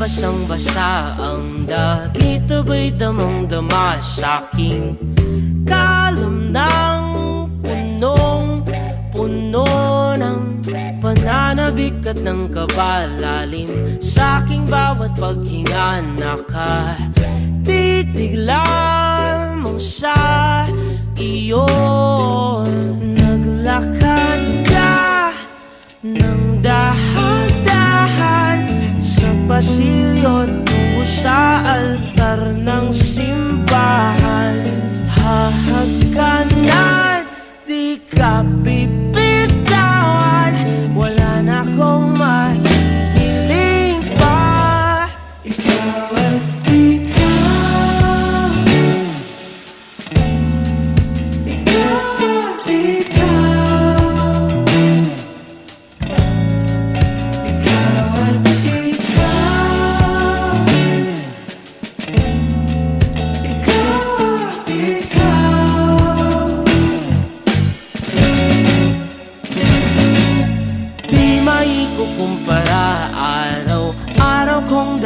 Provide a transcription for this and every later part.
Ang dagito ba'y damang-dama sa'king Kalam ng punong Puno ng pananabik at ng kabalalim Sa aking bawat paghinga Nakatitig lamang sa iyo. Naglakad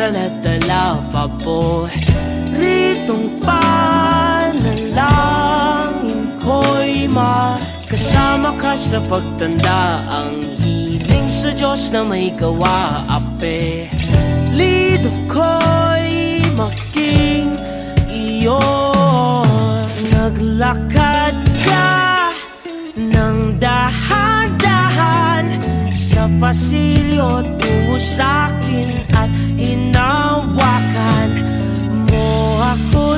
daladala pa po. Ritong panalangin ko'y makasama ka sa pagtanda. Ang hiling sa Diyos na may gawa Ape, lido ko'y maging iyo Naglakad pasilyo tungo sa'kin at hinawakan mo ako.